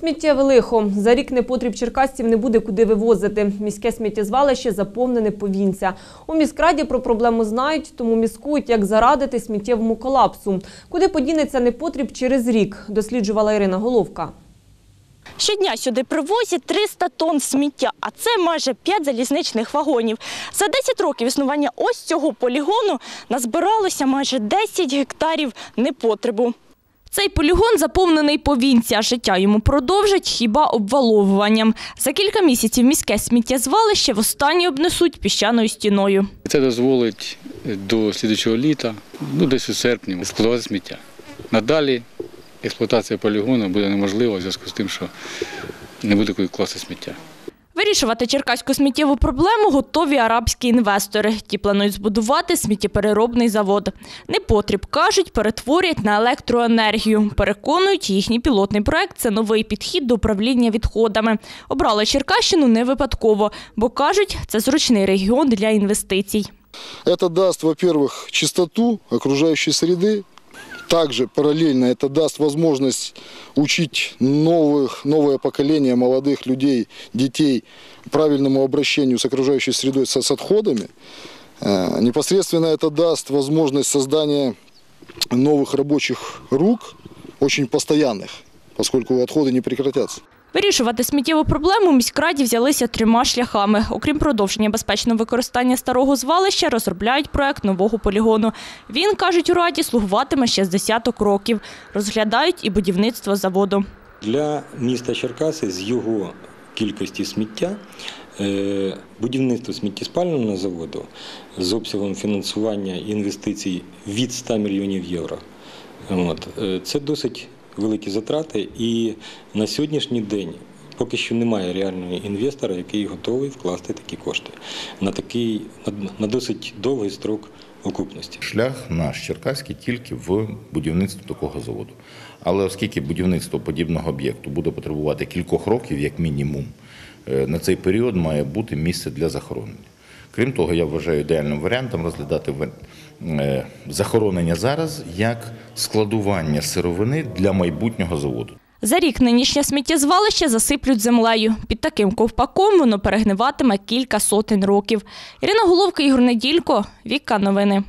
Сміттєве лихо. За рік непотріб черкасців не буде куди вивозити. Міське сміттєзвалище заповнене повінця. У міськраді про проблему знають, тому міскують, як зарадити сміттєвому колапсу. Куди подінеться непотріб через рік, досліджувала Ірина Головка. Щодня сюди привозять 300 тонн сміття, а це майже 5 залізничних вагонів. За 10 років існування ось цього полігону назбиралося майже 10 гектарів непотребу. Цей полігон заповнений повінця. Життя йому продовжать хіба обваловуванням. За кілька місяців міське сміттєзвалище востаннє обнесуть піщаною стіною. Це дозволить до слідчого літа, ну десь у серпні, експлуатувати сміття. Надалі експлуатація полігону буде неможлива в зв'язку з тим, що не буде куди класти сміття. Вирішувати черкаську сміттєву проблему готові арабські інвестори. Ті планують збудувати сміттєпереробний завод. Непотріб, кажуть, перетворять на електроенергію. Переконують, їхній пілотний проект – це новий підхід до управління відходами. Обрали Черкащину не випадково, бо, кажуть, це зручний регіон для інвестицій. Это даст, во-первых, чистоту окружающей среды. Также параллельно это даст возможность учить новых, новое поколение молодых людей, детей правильному обращению с окружающей средой, со- с отходами. Э, Непосредственно это даст возможность создания новых рабочих рук, очень постоянных, поскольку отходы не прекратятся. Вирішувати сміттєву проблему міськраді взялися трьома шляхами. Окрім продовження безпечного використання старого звалища, розробляють проект нового полігону. Він, кажуть у раді, слугуватиме ще з десяток років. Розглядають і будівництво заводу. Для міста Черкаси з його кількості сміття е, будівництво сміттєспального заводу з обсягом фінансування інвестицій від 100 мільйонів євро. Е, це досить великі затрати, і на сьогоднішній день поки що немає реального інвестора, який готовий вкласти такі кошти на такий на, досить довгий строк окупності. Шлях наш черкаський тільки в будівництво такого заводу. Але оскільки будівництво подібного об'єкту буде потребувати кількох років, як мінімум, е, на цей період має бути місце для захоронення. Крім того, я вважаю ідеальним варіантом розглядати е, захоронення зараз як складування сировини для майбутнього заводу. За рік нинішнє сміттєзвалище засиплють землею. Під таким ковпаком воно перегниватиме кілька сотень років. Ірина Головка, Ігор Неділько, Віка Новини.